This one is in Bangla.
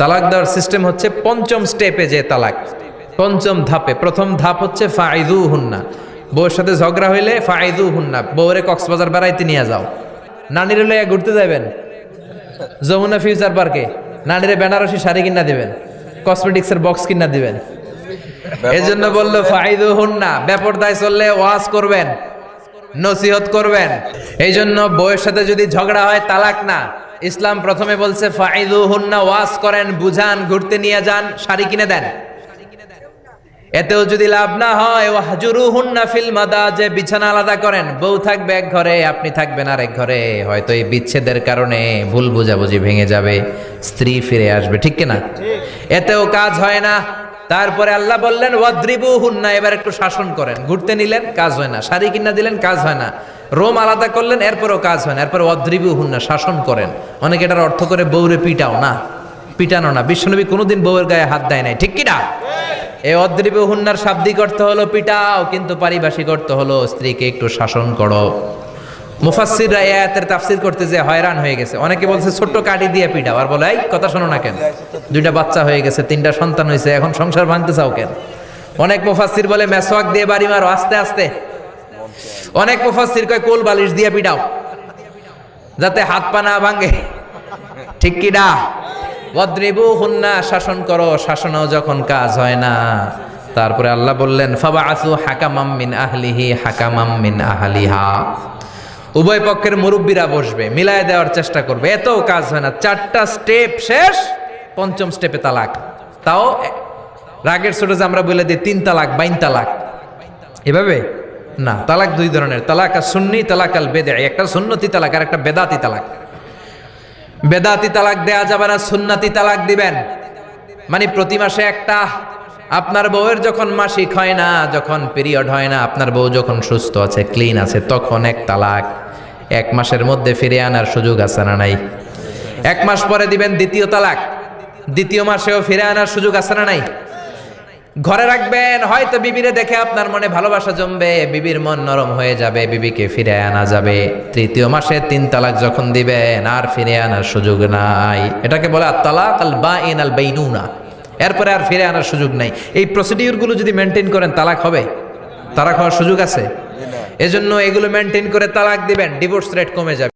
তালাক দেওয়ার সিস্টেম হচ্ছে পঞ্চম স্টেপে যে তালাক। পঞ্চম ধাপে। প্রথম ধাপ হচ্ছে ফাইদু হুন্না বউয়ের সাথে ঝগড়া হইলে ফাইদু হুন্না বউরে কক্সবাজার বেড়াইতে নিয়ে যাও। নানির লইয়া ঘুরতে যাবেন যমুনা ফিউচার পার্কে। নানিরে বেনারসি শাড়ি কিনা দিবেন। কসমেটিক্সের বক্স কিনা দিবেন। এই জন্য বলল ফাইদু হুন্না বেপরদায় চললে ওয়াজ করবেন নসিহত করবেন। এই জন্য বউয়ের সাথে যদি ঝগড়া হয় তালাক না। ইসলাম প্রথমে বলছে ফাইদু হুন্না ওয়াজ করেন বুঝান ঘুরতে নিয়ে যান শাড়ি কিনে দেন। এতেও যদি লাভ না হয় ওয়াহজুরু হুন্না ফিল মাদা যে বিছানা আলাদা করেন। বউ থাকবে এক ঘরে আপনি থাকবেন আরেক ঘরে। হয়তো এই বিচ্ছেদের কারণে ভুল বুঝাবুঝি ভেঙে যাবে স্ত্রী ফিরে আসবে ঠিক কিনা? এতেও কাজ হয় না। তারপরে আল্লাহ বললেন ওয়াদ্রিবু হুন্না এবার একটু শাসন করেন। ঘুরতে নিলেন, কাজ হয় না। শাড়ি কিনা দিলেন, কাজ হয় না। রোম আলাদা করলেন, এরপরও কাজ হয় না। এরপর ওয়াদ্রিবু হুন্না শাসন করেন। অনেকে এটার অর্থ করে বউরে পিটাও না। পিটানো না। বিশ্বনবী কোনোদিন বউয়ের গায়ে হাত দেয় নাই। ঠিক কিনা এই অদ্রিব হুন্নার শাব্দিক অর্থ হলো পিটাও, কিন্তু পারিভাষিক অর্থ হলো স্ত্রীকে একটু শাসন করো। মুফাসসিররা এই আয়াতের তাফসীর করতে যে হয়রান হয়ে গেছে। অনেকে বলছে, ছোট্ট কাটি দিয়ে পিটাও আর বলে, এই, কথা শোনো না কেন? দুইটা বাচ্চা হয়ে গেছে, তিনটা সন্তান হয়েছে এখন সংসার ভাঙতে চাও কেন? অনেক মুফাসসির বলে মেসওয়াক দিয়ে বাড়ি মারো, আস্তে আস্তে। অনেক মুফাসসির কয়, কোল বালিশ দিয়ে পিটাও, যাতে হাত পা না ভাঙে। ঠিক কি না? ওয়াদ্রিবু হুন্না শাসন করো, শাসনও যখন কাজ হয় না। তারপরে আল্লাহ বললেন ফাবা আসু হাকামাম মিন আহলিহি, হাকামাম মিন আহলিহা। উভয় পক্ষের মুরব্বীরা বসবে, মিলায় দেওয়ার চেষ্টা করবে। এত কাজ হয় না। চারটা স্টেপ শেষ, পঞ্চম স্টেপে তালাক। তাও রাগের যে আমরা বলে দিই, তিন তালাক, বাইন তালাক। এভাবে? না, তালাক দুই ধরনের। তালাক আর সুন্নি, তালাক আল বেদে একটা সুন্নতি তালাক, আর একটা বেদাতি তালাক। বেদাতি তালাক দেয়া যাবে না, সুন্নাতি তালাক দিবেন। মানে প্রতি মাসে একটা। আপনার বউয়ের যখন মাসিক হয় না, যখন পিরিয়ড হয় না, আপনার বউ যখন সুস্থ আছে, ক্লিন আছে, তখন এক তালাক। এক মাসের মধ্যে ফিরে আনার সুযোগ আছে না নাই? এক মাস পরে দিবেন দ্বিতীয় তালাক। দ্বিতীয় মাসেও ফিরে আনার সুযোগ আছে না নাই? ঘরে রাখবেন, হয়তো বিবিরে দেখে আপনার মনে ভালোবাসা জমবে, বিবির মন নরম হয়ে যাবে, বিবিকে ফিরে আনা যাবে। তৃতীয় মাসে তিন তালাক যখন দিবেন, আর ফিরে আনার সুযোগ নাই। এটাকে বলে তালাক আল বা ইন আল বাইনুনা এরপরে আর ফিরে আনার সুযোগ নাই। এই প্রসিডিউরগুলো যদি মেনটেন করেন, তালাক হবে? তালাক হওয়ার সুযোগ আছে? এজন্য এগুলো মেনটেন করে তালাক দিবেন ডিভোর্স রেট কমে যাবে।